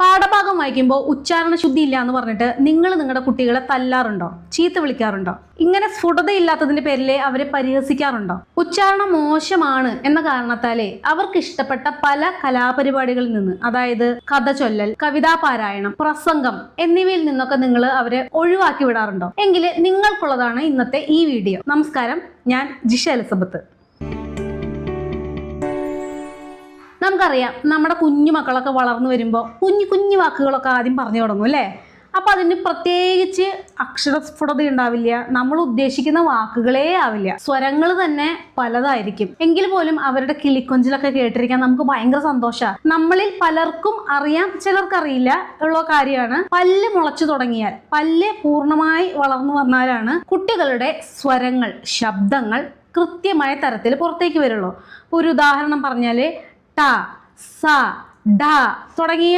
പാഠഭാഗം വായിക്കുമ്പോൾ ഉച്ചാരണ ശുദ്ധി ഇല്ല എന്ന് പറഞ്ഞിട്ട് നിങ്ങൾ നിങ്ങളുടെ കുട്ടികളെ തല്ലാറുണ്ടോ? ചീത്ത വിളിക്കാറുണ്ടോ? ഇങ്ങനെ സ്ഫുടതയില്ലാത്തതിന്റെ പേരിൽ അവരെ പരിഹസിക്കാറുണ്ടോ? ഉച്ചാരണം മോശമാണ് എന്ന കാരണത്താലേ അവർക്ക് ഇഷ്ടപ്പെട്ട പല കലാപരിപാടികളിൽ നിന്ന് അതായത് കഥ ചൊല്ലൽ കവിതാ പാരായണം പ്രസംഗം എന്നിവയിൽ നിന്നൊക്കെ നിങ്ങൾ അവരെ ഒഴിവാക്കി വിടാറുണ്ടോ? എങ്കിൽ നിങ്ങൾക്കുള്ളതാണ് ഇന്നത്തെ ഈ വീഡിയോ. നമസ്കാരം ഞാൻ ജിഷ എലിസബത്ത്. നമുക്കറിയാം നമ്മുടെ കുഞ്ഞു മക്കളൊക്കെ വളർന്നു വരുമ്പോൾ കുഞ്ഞു കുഞ്ഞു വാക്കുകളൊക്കെ ആദ്യം പറഞ്ഞു തുടങ്ങും അല്ലേ? അപ്പോൾ അതിന് പ്രത്യേകിച്ച് അക്ഷരസ്ഫുടത ഉണ്ടാവില്ല. നമ്മൾ ഉദ്ദേശിക്കുന്ന വാക്കുകളേ ആവില്ല. സ്വരങ്ങൾ തന്നെ പലതായിരിക്കും. എങ്കിൽ പോലും അവരുടെ കിളിക്കൊഞ്ചിലൊക്കെ കേട്ടിരിക്കാൻ നമുക്ക് ഭയങ്കര സന്തോഷമാണ് നമ്മളിൽ പലർക്കും അറിയാം ചിലർക്കറിയില്ല ഉള്ള കാര്യമാണ്. പല്ല് മുളച്ചു തുടങ്ങിയാൽ പല്ല് പൂർണമായി വളർന്നു വന്നാലാണ് കുട്ടികളുടെ സ്വരങ്ങൾ ശബ്ദങ്ങൾ കൃത്യമായ തരത്തിൽ പുറത്തേക്ക് വരുള്ളൂ. ഒരു ഉദാഹരണം പറഞ്ഞാൽ ട സ ഡ തുടങ്ങിയ